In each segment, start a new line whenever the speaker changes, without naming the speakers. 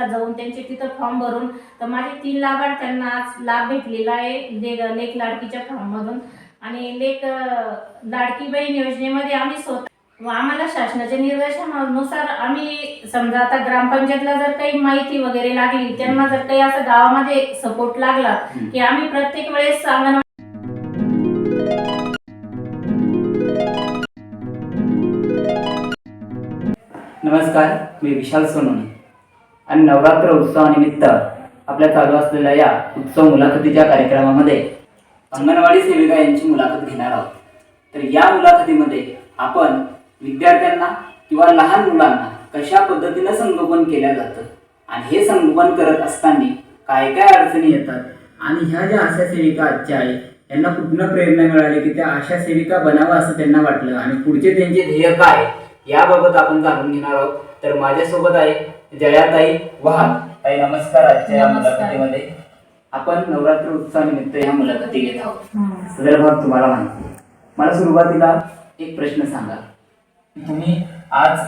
जाऊन त्यांचे तिथं फॉर्म भरून तर माझे तीन लाभार्थ्यांना आज लाभ भेटलेला आहे ले- लेख लाडकीच्या फॉर्ममधून आणि लेख लाडकी बहीण योजनेमध्ये आम्ही स्वतः व आम्हाला शासनाच्या निर्देशानुसार आम्ही समजा आता ग्रामपंचायतला जर काही माहिती वगैरे लागली त्यांना जर काही असं गावामध्ये सपोर्ट लागला की आम्ही प्रत्येक वेळेस अंगणवाडी
नमस्कार मी विशाल सोनवणे. आणि नवरात्र उत्सवानिमित्त आपल्या चालू असलेल्या या उत्सव मुलाखतीच्या कार्यक्रमामध्ये अंगणवाडी सेविका यांची मुलाखत घेणार आहोत. तर या मुलाखतीमध्ये आपण विद्यार्थ्यांना किंवा लहान मुलांना कशा पद्धतीनं संगोपन केलं जातं आणि हे संगोपन करत असताना काय काय अडचणी येतात आणि ह्या ज्या आशा सेविका आजच्या आहेत यांना कुठनं प्रेरणा मिळाली की त्या आशा सेविका बनावं असं त्यांना वाटलं आणि पुढचे त्यांचे ध्येय काय? याबाबत आपण जाणून घेणार आहोत तर माझ्यासोबत आहे जयाताई वाघ ताई नमस्कार आजच्या या
नमस्कार.
मुलाखतीमध्ये आपण नवरात्र उत्सवानिमित्त या मुलाखती घेत आहोत. सदर भाग तुम्हाला माहिती आहे. मला सुरुवातीला एक प्रश्न सांगा तुम्ही आज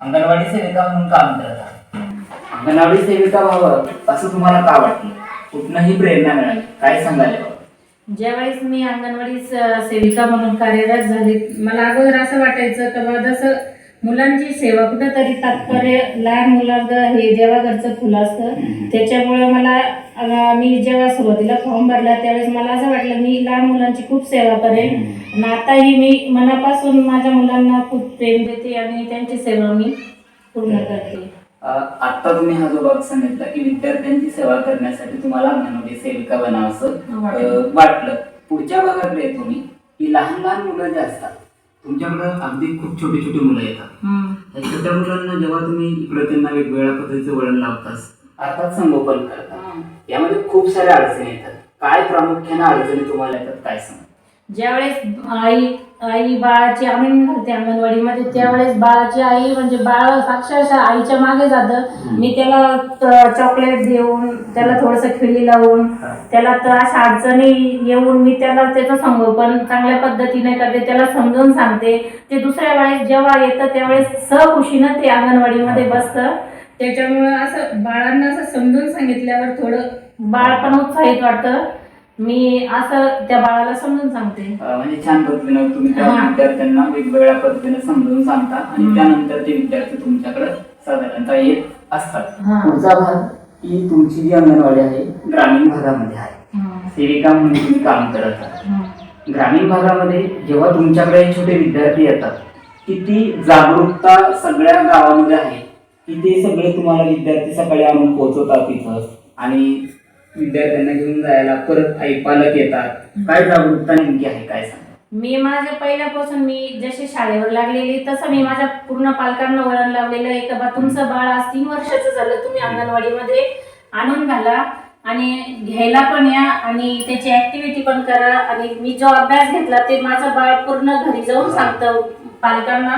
अंगणवाडी सेविका म्हणून काम करत आहात अंगणवाडी सेविका व्हावं असं तुम्हाला का वाटलं कुठनंही प्रेरणा मिळाली काय सांगायला यावं?
ज्यावेळेस मी अंगणवाडी सेविका म्हणून कार्यरत झाले मला अगोदर असं वाटायचं का बा जसं मुलांची सेवा कुठंतरी तात्पर्य लहान मुलांचं हे देवाघरचं फुलं असतं त्याच्यामुळे मला मी जेव्हा सुरुवातीला फॉर्म भरला त्यावेळेस मला असं वाटलं मी लहान मुलांची खूप सेवा करेन. आणि आताही मी मनापासून माझ्या मुलांना खूप प्रेम देते आणि त्यांची सेवा मी पूर्ण करते.
अं, आत्ता तुम्ही हा जो भाग सांगितला की विद्यार्थ्यांची सेवा करण्यासाठी तुम्हाला अंगणवाडी सेविका बनावंसं
वाटलं.
अं, वाटलं पुढच्या भागाकडे मी की लहान लहान मुलं जे असतात तुमच्याकडं अगदी खूप छोटी छोटी मुलं येतात
हं.
छोट्या मुलांना जेव्हा तुम्ही इकडे त्यांना वेगवेगळ्या पद्धतीचं वळण लावतास अर्थात संगोपन करता
हं.
यामध्ये खूप साऱ्या अडचणी येतात काय प्रामुख्याने अडचणी तुम्हाला येतात काय सांग
ज्यावेळेस आई आई बाळाची आम्ही घालते अंगणवाडीमध्ये त्यावेळेस बाळाची आई म्हणजे बाळ अक्षरशः आईच्या मागे जातं. मी त्याला चॉकलेट देऊन त्याला थोडंसं खिळी लावून त्याला तर अशा अडचणी येऊन मी त्याला त्याचं संगोपन चांगल्या पद्धतीने करते त्याला समजून सांगते. ते दुसऱ्या वेळेस जेव्हा येतं त्यावेळेस सहखुशीनं ते अंगणवाडीमध्ये बसतं. त्याच्यामुळं असं बाळांना असं समजून सांगितल्यावर थोडं बाळ पण उत्साहित वाटतं. मी असं त्या बाळाला समजून सांगते
अं, म्हणजे छान पद्धतीनं तुम्ही त्या
हा.
विद्यार्थ्यांना वेगवेगळ्या पद्धतीने समजून सांगता आणि
हम्म.
त्यानंतर ते विद्यार्थी तुमच्याकडे साधारणतः येत असतात
हा.
पुढचा भाग ही तुमची जी अंगणवाडी आहे ग्रामीण भागामध्ये आहे
हं.
सेविका म्हणून तुम्ही काम करत आहात
हं.
ग्रामीण भागामध्ये जेव्हा तुमच्याकडे हे छोटे विद्यार्थी येतात किती जागरूकता सगळ्या गावामध्ये आहे की ते सगळे तुम्हाला विद्यार्थी सकाळी आणून पोहोचवतात तिथं आणि विद्यार्थ्यांना घेऊन जायला परत आई पालक येतात. काय जागरूकता नेमकी आहे? काय सांग?
मी माझ्या पहिल्यापासून मी जशी शाळेवर लागलेली तसं मी माझ्या पूर्ण पालकांना वळण लावलेलं आहे. का बा तुमचं बाळ आज तीन वर्षाचं झालं तुम्ही अंगणवाडीमध्ये आणून घाला आणि घ्यायला पण या आणि त्याची ऍक्टिव्हिटी पण करा. आणि मी जो अभ्यास घेतला ते माझं बाळ पूर्ण घरी जाऊन सांगतं पालकांना.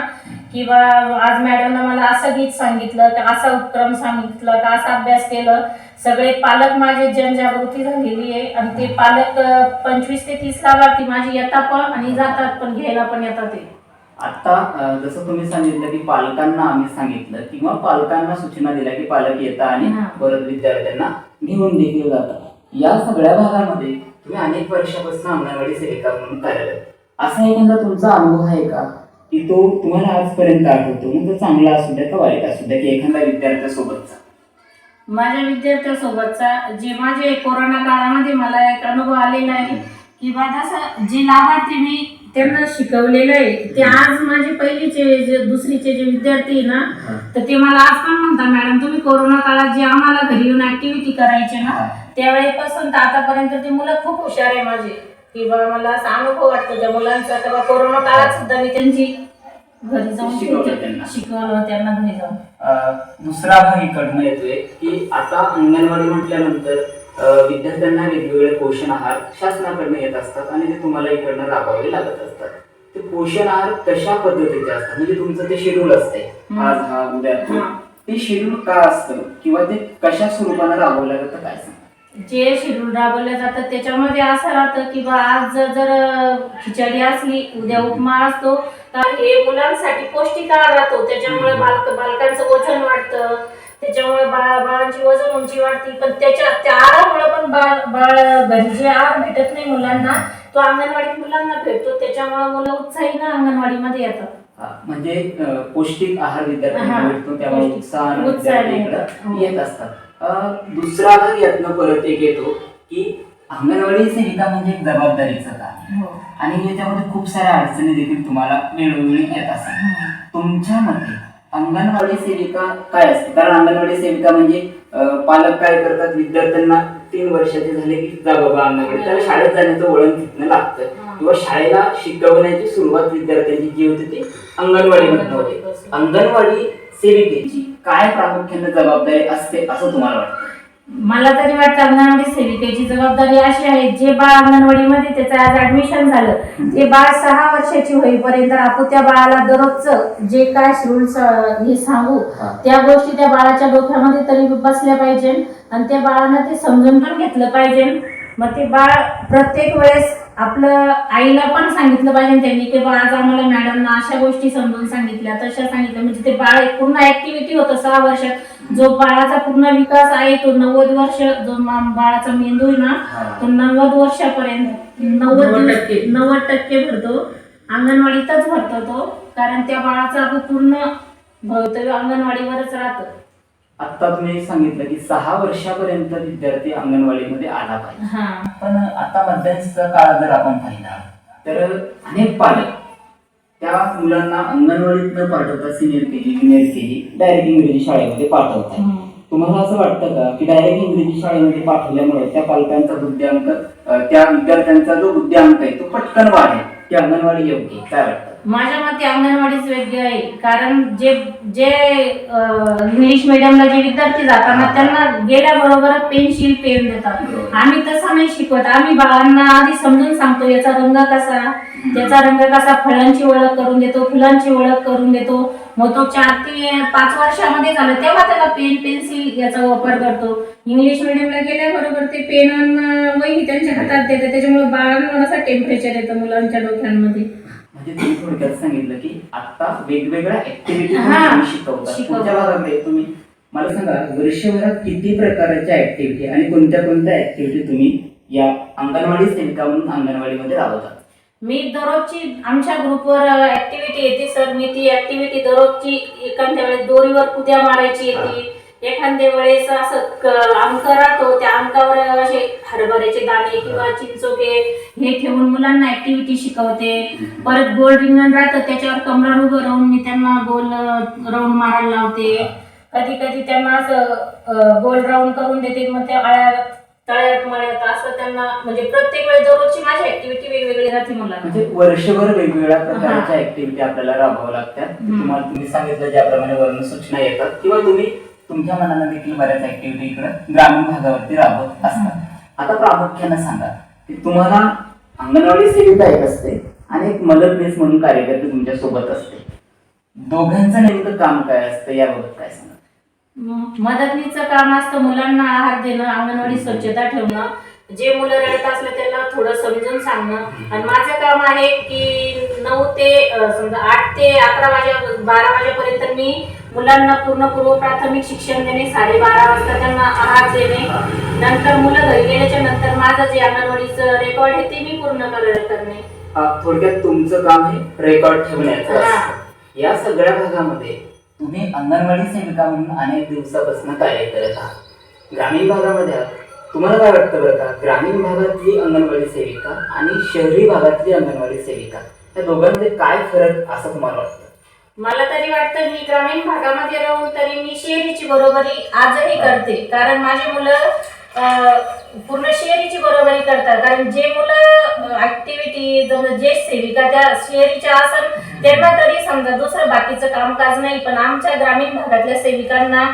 की बा आज मॅडमनं मला असं गीत सांगितलं का असा उपक्रम सांगितलं का असा अभ्यास केलं. सगळे पालक माझे जनजागृती झालेली आहे. आणि ते पालक पंचवीस ते तीस लाभार्थी माझी येतात पण आणि जातात पण घ्यायला पण येतात ते.
आता जसं तुम्ही सांगितलं की पालकांना आम्ही सांगितलं किंवा पालकांना सूचना दिल्या की पालक येतात आणि. परत विद्यार्थ्यांना घेऊन देखील जातात. या सगळ्या भागामध्ये तुम्ही अनेक वर्षापासून अंगणवाडी सेविका म्हणून कार्यरत असा एखादा तुमचा अनुभव आहे का? की तो तुम्हाला आजपर्यंत आठवतो. मग तो चांगला असू द्या का वाईट असू द्या की एखाद्या विद्यार्थ्यासोबतचा.
माझ्या विद्यार्थ्यासोबतचा जे माझे कोरोना काळामध्ये मला एक अनुभव आलेला आहे की बा जसं जे लाभार्थी मी त्यांना शिकवलेलं आहे ते आज माझे पहिलीचे जे दुसरीचे जे विद्यार्थी आहे ना तर ते मला आज पण म्हणतात मॅडम तुम्ही कोरोना काळात जे आम्हाला घरी येऊन ऍक्टिव्हिटी करायचे ना त्यावेळेपासून तर आतापर्यंत ते मुलं खूप हुशार आहे माझे. की बा मला असा अनुभव वाटतो त्या मुलांचा तेव्हा कोरोना काळात सुद्धा मी त्यांची घरी जाऊन
शिकवलं त्यांना.
शिकवलं त्यांना घरी जाऊन
अं, दुसरा भाग इकडनं येतोय की आता अंगणवाडी म्हटल्यानंतर अं, विद्यार्थ्यांना वेगवेगळे पोषण आहार शासनाकडनं येत असतात आणि ते तुम्हाला इकडनं राबवावे लागत असतात ते पोषण आहार कशा पद्धतीचे असतात म्हणजे तुमचं ते शेड्यूल असते
हम्म.
आज हा उद्या तो.
हा.
ते शेड्यूल का असतं किंवा ते कशा स्वरूपानं राबवलं जातं काय सांग
जे शेड्यूल राबवलं जातं त्याच्यामध्ये असं राहतं की बा आज जर जर खिचडी असली उद्या उपमा असतो तर हे मुलांसाठी पौष्टिक आहार राहतो. त्याच्यामुळे बालक बालकांचं वजन वाढतं. त्याच्यामुळे बाळ बाळांची वजन उंची वाढती. पण त्याच्या त्या आहारामुळे पण बाळ बाळ घरी जे आहार भेटत नाही मुलांना तो अंगणवाडीत मुलांना भेटतो. त्याच्यामुळे मुलं उत्साहीनं अंगणवाडीमध्ये येतात.
म्हणजे पौष्टिक आहार विद्यार्थ्यांना भेटतो. त्यामुळे. इकडं
हो.
येत असतात. दुसरा भाग यातनं परत एक येतो की अंगणवाडी सेविका म्हणजे एक जबाबदारीचं काम. आणि याच्यामध्ये खूप साऱ्या अडचणी देखील तुम्हाला वेळोवेळी येत असतात. तुमच्या मते अंगणवाडी सेविका काय असते? कारण अंगणवाडी सेविका म्हणजे पालक काय करतात? विद्यार्थ्यांना तीन वर्षाचे झाले की जा बाबा अंगणवाडी त्याला शाळेत जाण्याचं वळण तिथनं लागतं. किंवा शाळेला शिकवण्याची सुरुवात विद्यार्थ्यांची जी होती ती अंगणवाडीमधनं होते. अंगणवाडी सेविकेची काय प्रामुख्याने जबाबदारी असते असं तुम्हाला वाटतं?
मला तरी वाटतं अंगणवाडी सेविकेची जबाबदारी अशी आहे जे बाळ अंगणवाडीमध्ये त्याचं आज ऍडमिशन झालं ते बाळ सहा वर्षाची होईपर्यंत आपण त्या बाळाला दररोजचं जे काय रूल्स हे सांगू त्या गोष्टी त्या बाळाच्या डोक्यामध्ये तरी बसल्या पाहिजे आणि त्या बाळानं ते समजून पण घेतलं पाहिजे मग ते बाळ प्रत्येक वेळेस आपलं आईला पण सांगितलं पाहिजे त्यांनी की बा आज आम्हाला मॅडमना अशा गोष्टी समजून सांगितल्या तशा सांगितल्या. म्हणजे ते बाळ एक पूर्ण ऍक्टिव्हिटी होतं सहा वर्षात जो बाळाचा पूर्ण विकास आहे तो नव्वद वर्ष जो बाळाचा मेंदू आहे ना तो नव्वद वर्षापर्यंत नव्वद
टक्के.
नव्वद टक्के भरतो. अंगणवाडीतच भरतो तो कारण त्या बाळाचं पूर्ण भवितव्य अंगणवाडीवरच राहतं.
आता तुम्ही सांगितलं की सहा वर्षापर्यंत विद्यार्थी अंगणवाडीमध्ये आला पाहिजे
हा
पण आता मध्यंतरीचा काळ जर आपण पाहिला तर अनेक पालक त्या मुलांना अंगणवाडीत न पाठवता senior KG junior KG direct इंग्रजी शाळेमध्ये पाठवतात. तुम्हाला असं वाटतं का की डायरेक्ट इंग्रजी शाळेमध्ये पाठवल्यामुळे त्या पालकांचा बुद्ध्यांक त्या विद्यार्थ्यांचा जो बुद्ध्यांक आहे तो पटकन वाढेल की अंगणवाडी योग्य? काय वाटतं
माझ्या मते अंगणवाडीच वेगळी आहे. कारण जे जे इंग्लिश मिडियमला जे विद्यार्थी जाताना त्यांना गेल्याबरोबर पेन्सिल पेन देतात. आम्ही तसं नाही शिकवत. आम्ही बाळांना आधी समजून सांगतो याचा रंग कसा त्याचा रंग कसा फळांची ओळख करून देतो फुलांची ओळख करून देतो. मग तो चार ते पाच वर्षामध्ये झालं तेव्हा त्याला पेन पेन्सिल याचा वापर करतो. इंग्लिश मिडियमला गेल्याबरोबर ते पेन वही त्यांच्या हातात देते. त्याच्यामुळे बाळांना असा टेम्परेचर येतं मुलांच्या डोक्यांमध्ये.
म्हणजे तुम्ही थोडक्यात सांगितलं की आता वेगवेगळ्या ऍक्टिव्हिटी
शिकवतात.
भागामध्ये तुम्ही मला सांगा वर्षभरात किती प्रकारच्या ऍक्टिव्हिटी आणि कोणत्या कोणत्या ऍक्टिव्हिटी तुम्ही या अंगणवाडी सेविका म्हणून अंगणवाडीमध्ये राबवतात
मी दररोजची आमच्या ग्रुपवर ऍक्टिव्हिटी येते सर. मी ती ऍक्टिव्हिटी दररोजची एखाद्या वेळेस दोरीवर कुद्या मारायची येते. एखाद्या वेळेस असं अंक राहतो त्या अंकावर असे हरभऱ्याचे दाणे किंवा चिंचोके हे ठेवून मुलांना ऍक्टिव्हिटी शिकवते. परत गोल रिंगण राहतं त्याच्यावर कमरावर उभं राहून मी त्यांना गोल राऊंड मारायला लावते. कधी कधी त्यांना असं गोल राऊंड करून देते मग त्या आळ्या तळ्यात मळ्यात असं त्यांना म्हणजे प्रत्येक वेळेस दररोजची माझी ऍक्टिव्हिटी वेगवेगळी राहते मुलांना.
म्हणजे वर्षभर वेगवेगळ्या प्रकारच्या ऍक्टिव्हिटी आपल्याला राबवाव्या लागतात. तुम्हाला तुम्ही सांगितलं ज्याप्रमाणे वर्ण सूचना येतात किंवा तुम्ही तुमच्या मनानं देखील बऱ्याच ऍक्टिव्हिटी इकडं ग्रामीण भागावरती राबवत असतात. आता प्रामुख्यानं सांगा की तुम्हाला अंगणवाडी सेविका एक असते आणि एक मदतनीस म्हणून कार्यकर्ते तुमच्यासोबत असते. दोघांचं नेमकं काम काय असतं याबाबत काय सांगा?
मदतनीचं काम असतं मुलांना आहार देणं अंगणवाडी स्वच्छता ठेवणं जे मुलं रडत असलं त्यांना थोडं समजून सांगणं. आणि माझं काम आहे की नऊ ते समजा आठ ते अकरा वाजे बारा वाजेपर्यंत मी मुलांना पूर्ण पूर्व प्राथमिक शिक्षण देणे साडेबारा वाजता त्यांना आहार देणे. नंतर मुलं घरी गेल्याच्यानंतर माझं जे अंगणवाडीचं रेकॉर्ड आहे ते मी पूर्ण कर- करणे.
थोडक्यात तुमचं काम हे रेकॉर्ड ठेवण्याचं. या सगळ्या भागामध्ये तुम्ही अंगणवाडी सेविका म्हणून अनेक दिवसापासून कार्य करत आहात. ग्रामीण भागामध्ये तुम्हाला काय वाटतं बरं का? ग्रामीण भागातली अंगणवाडी सेविका आणि शहरी भागातली अंगणवाडी सेविका या दोघांमध्ये काय फरक असं तुम्हाला वाटतं?
मला तरी वाटतं मी ग्रामीण भागामध्ये राहून तरी मी शहरीची बरोबरी आजही करते. कारण माझी मुलं पूर्ण शहरीची बरोबरी करतात. कारण जे मुलं ऍक्टिव्हिटी जे सेविका त्या शहरीच्या असन त्यांना तरी समजा दुसरं बाकीचं कामकाज नाही. पण आमच्या ग्रामीण भागातल्या सेविकांना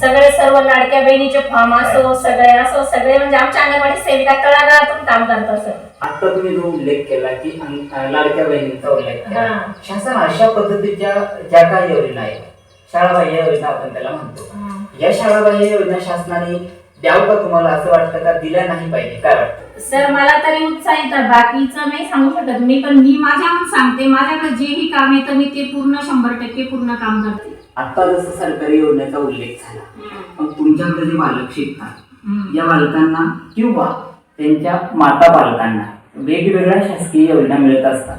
सगळे सर्व लाडक्या बहिणीचे फॉर्म असो सगळे असो सगळे म्हणजे आमच्या अंगणवाडी सेविका तळागाळातून काम करतात सर
आता तुम्ही जो उल्लेख केला की अं, लाडक्या बहिणींचा उल्लेख केला.
हा.
शासन अशा पद्धतीच्या ज्या काही योजना आहेत शाळाबाह्य योजना आपण त्याला म्हणतो. या शाळाबाह्य योजना शासनाने द्यावं का तुम्हाला असं वाटतं का दिल्या नाही पाहिजे? काय वाटतं
सर मला तरी उत्साहित आहे. बाकीचं नाही सांगू शकत मी पण मी माझ्याहून सांगते. माझ्याकडे जेही काम येतं मी ते पूर्ण शंभर टक्के पूर्ण काम करते.
आता जसं सरकारी योजनेचा उल्लेख झाला मग तुमच्याकडे जे बालक शिकतात
हम्म.
या बालकांना किंवा त्यांच्या माता बालकांना वेगवेगळ्या शासकीय योजना मिळत असतात.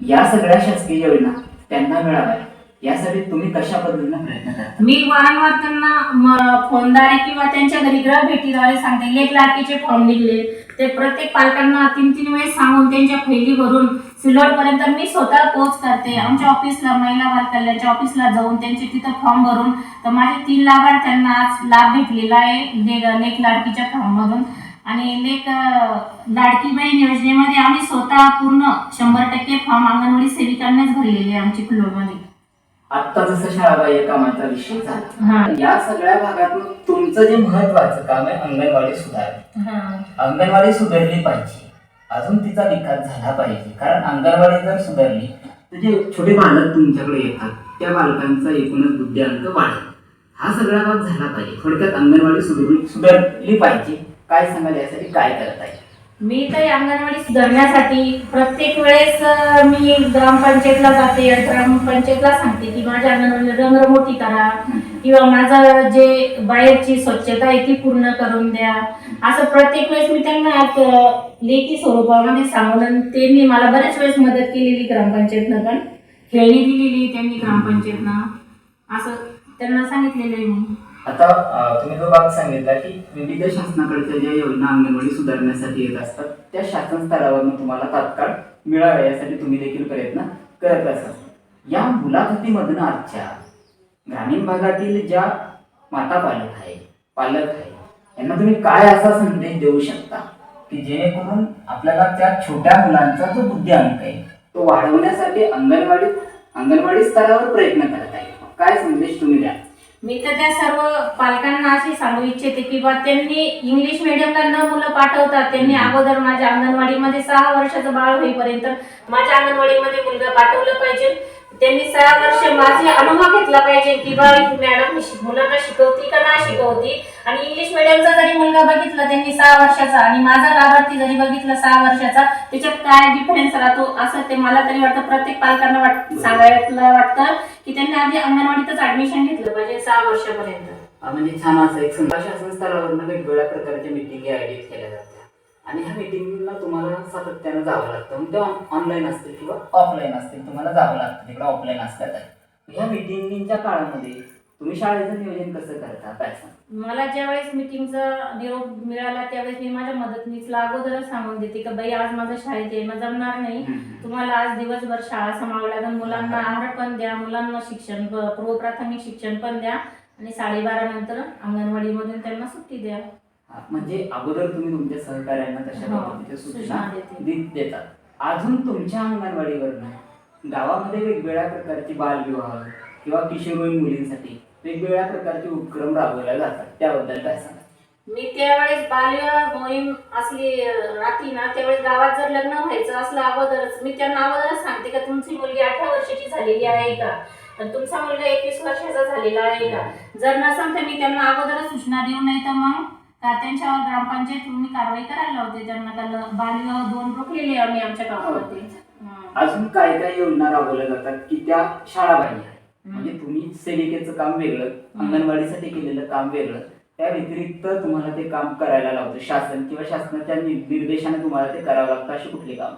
या सगळ्या शासकीय योजना त्यांना मिळाव्या यासाठी तुम्ही कशा पद्धतीने प्रयत्न करता?
मी वारंवार त्यांना फोनद्वारे किंवा त्यांच्या घरी ग्रह भेटीद्वारे सांगते. लेख लाडकीचे फॉर्म निघले ते प्रत्येक पालकांना तीन तीन वेळेस सांगून त्यांच्या फैली भरून सिल्लोडपर्यंत मी स्वतः पोच करते. आमच्या ऑफिसला महिला बाल कल्याणच्या ऑफिसला जाऊन त्यांचे तिथं फॉर्म भरून तर माझे तीन लाभार्थ्यांना आज लाभ भेटलेला आहे ले- लेख लाडकीच्या फॉर्ममधून आणि लेख लाडकी बहीण योजनेमध्ये आम्ही स्वतः पूर्ण शंभर टक्के फॉर्म अंगणवाडी सेविकांनाच भरलेले आहे आमची कुल्लोळमध्ये
आता जसं शाळाबाह्य कामाचा विषय झाला.
हा.
या सगळ्या भागातून तुमचं जे महत्वाचं काम आहे अंगणवाडी सुधार
हा.
अंगणवाडी सुधारली पाहिजे. अजून तिचा विकास झाला पाहिजे. कारण अंगणवाडी जर सुधारली तर जे छोटे बालक तुमच्याकडे येतात त्या बालकांचा एकूणच बुद्ध्यांक वाढेल. हा सगळा भाग झाला पाहिजे. थोडक्यात अंगणवाडी सुधारली सुधारली पाहिजे. काय सांगाल यासाठी? काय करत आहे
मी तर अंगणवाडी सुधारण्यासाठी प्रत्येक वेळेस मी ग्रामपंचायतला जाते. ग्रामपंचायतला सांगते की माझ्या अंगणवाडीला रंगरमोठी करा. किंवा माझं जे बाहेरची स्वच्छता आहे ती पूर्ण करून द्या. असं प्रत्येक वेळेस मी त्यांना लेखी स्वरूपामध्ये सांगून त्यांनी मला बऱ्याच वेळेस मदत केलेली ग्रामपंचायतनं पण. खेळणी दिलेली त्यांनी ग्रामपंचायतनं. असं त्यांना सांगितलेलं आहे मी.
आता तुम्ही जो भाग सांगितला की विविध शासनाकडच्या ज्या योजना अंगणवाडी सुधारण्यासाठी येत असतात त्या शासन स्तरावरून तुम्हाला तात्काळ मिळाव्या यासाठी तुम्ही देखील प्रयत्न करत असाल. या मुलाखतीमधून आजच्या ग्रामीण भागातील ज्या माता पालक आहे पालक आहे यांना तुम्ही काय असा संदेश देऊ शकता? की जेणेकरून आपल्याला त्या छोट्या मुलांचा जो बुद्ध्यांक आहे तो वाढवण्यासाठी अंगणवाडी अंगणवाडी स्तरावर प्रयत्न करत आहे. काय संदेश तुम्ही द्या
मी तर त्या सर्व पालकांना अशी सांगू इच्छिते की बा त्यांनी इंग्लिश मिडियमला न मुलं पाठवतात. त्यांनी अगोदर माझ्या अंगणवाडीमध्ये सहा वर्षाचं बाळ होईपर्यंत माझ्या अंगणवाडीमध्ये मुलगा पाठवलं पाहिजे. त्यांनी सहा वर्ष माझे अनुभव घेतला पाहिजे की बा मॅडम मुलांना शिकवती का नाही शिकवती? आणि इंग्लिश मिडियमचा जरी मुलगा बघितला त्यांनी सहा वर्षाचा आणि माझा लाभार्थी जरी बघितला सहा वर्षाचा त्याच्यात काय डिफरन्स राहतो असं ते मला तरी वाटतं प्रत्येक पालकांना वाट सांगायला वाटतं की त्यांनी आधी अंगणवाडीतच ऍडमिशन घेतलं पाहिजे सहा वर्षापर्यंत.
म्हणजे छान असं एक संभाषण स्तरावरनं वेगवेगळ्या प्रकारच्या मिटिंगी आयोजित केल्या जातात. आणि ह्या मिटिंगला तुम्हाला सातत्यानं जावं लागतं. मग ते ऑनलाईन असतील किंवा ऑफलाईन असतील तुम्हाला जावं लागतं. तिकडे ऑफलाईन असतात ह्या मिटिंगच्या काळामध्ये तुम्ही शाळेचं नियोजन कसं करता? काय सांग
मला ज्यावेळेस मिटिंगचा निरोप मिळाला त्यावेळेस मी माझ्या मदतनीसला अगोदरच सांगून देते की बाई आज माझं शाळेत येणं जमणार नाही. तुम्हाला आज दिवसभर शाळा सांभाळावं लागेल. मुलांना आहार पण द्या. मुलांना शिक्षण पूर्वप्राथमिक शिक्षण पण द्या. आणि साडेबारा नंतर अंगणवाडीमधून त्यांना सुट्टी द्या.
म्हणजे अगोदर तुम्ही तुमच्या सहकार्यांना तशा
हो,
पद्धतीच्या सूचना
सूचना देते.
दे- देतात. अजून तुमच्या अंगणवाडीवरनं गावामध्ये वेगवेगळ्या प्रकारची बालविवाह किंवा किशोरवयीन मुलींसाठी वेगवेगळ्या प्रकारचे उपक्रम राबवले जातात. त्याबद्दल काय सांगा
मी त्यावेळेस बाल्य मोहीम असली राहती ना त्यावेळेस गावात जर लग्न व्हायचं असलं अगोदरच मी त्यांना अगोदरच सांगते का तुमची मुलगी अठरा वर्षाची झालेली आहे का? तर तुमचा मुलगा एकवीस वर्षाचा झालेला आहे का? जर नसेल तर मी त्यांना अगोदरच सूचना देऊ नाही तर मग का त्यांच्यावर ग्रामपंचायत मी कारवाई करायला लावते त्यांना त्याला बालविवाह दोन रोखलेले आम्ही आमच्या गावामध्ये. हं.
अजून काय काय योजना राबवल्या जातात की त्या शाळाबाह्य आहे म्हणजे तुम्ही सेविकेचं काम वेगळं अंगणवाडीसाठी केलेलं काम वेगळं त्या व्यतिरिक्त तुम्हाला ते काम करायला लावतं शासन किंवा शासनाच्या निर्देशाने तुम्हाला ते करावं लागतं अशी कुठली काम?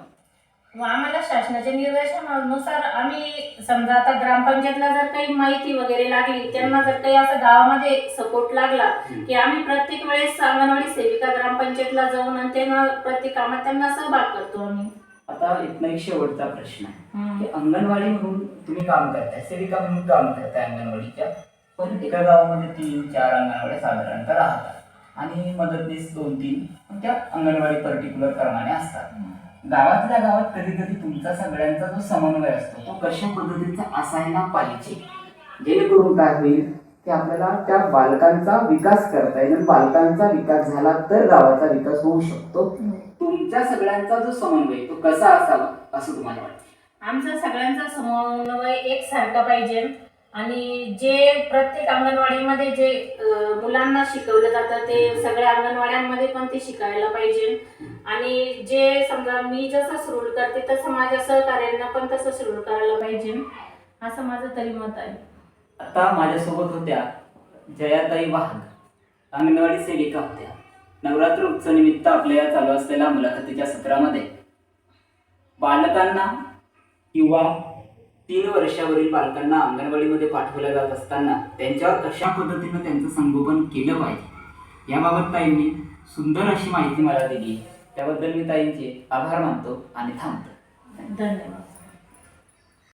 आम्हाला शासनाच्या निर्देशानुसार आम्ही समजा आता ग्रामपंचायतला जर काही माहिती वगैरे लागली त्यांना जर काही असं गावामध्ये सपोर्ट लागला की आम्ही प्रत्येक वेळेस अंगणवाडी सेविका ग्रामपंचायतला जाऊन आणि त्यांना प्रत्येक कामात त्यांना सहभाग करतो आम्ही.
आता इथनं एक शेवटचा प्रश्न आहे. की अंगणवाडी म्हणून तुम्ही काम करताय सेविका म्हणून काम करताय अंगणवाडीच्या पण एका गावामध्ये तीन चार अंगणवाड्या साधारणतः राहतात आणि मदतनीस दोन तीन त्या अंगणवाडी पर्टिक्युलर क्रमाने असतात. गावातल्या गावात कधी कधी तुमचा सगळ्यांचा जो समन्वय असतो तो कशा पद्धतीचा असायला पाहिजे. जेणेकरून काय होईल की आपल्याला त्या बालकांचा विकास करता येईल. बालकांचा विकास झाला तर गावाचा विकास होऊ शकतो. तुमच्या सगळ्यांचा जो समन्वय तो कसा असावा असं तुम्हाला वाटतं?
आमचा सगळ्यांचा समन्वय एकसारखा पाहिजे. आणि जे प्रत्येक अंगणवाडीमध्ये जे मुलांना शिकवलं जातं ते सगळ्या अंगणवाड्यांमध्ये पण ते शिकायला पाहिजे. आणि जे समजा मी जसं सुरू करते तसं माझ्या सहकार्यांना पण तसं सुरू करायला पाहिजे. असं माझं तरी मत आहे.
आता माझ्यासोबत होत्या जयाताई वाहन अंगणवाडी सेविका होत्या. नवरात्र उत्सव निमित्त आपल्या या चालू असलेल्या मुलाखतीच्या सत्रामध्ये बालकांना किंवा तीन वर्षावरील बालकांना अंगणवाडीमध्ये पाठवल्या जात असताना त्यांच्यावर कशा पद्धतीनं त्यांचं संगोपन केलं पाहिजे? याबाबत ताईंनी सुंदर अशी माहिती मला दिली. त्याबद्दल मी ताईंचे आभार मानतो आणि थांबतो.
धन्यवाद.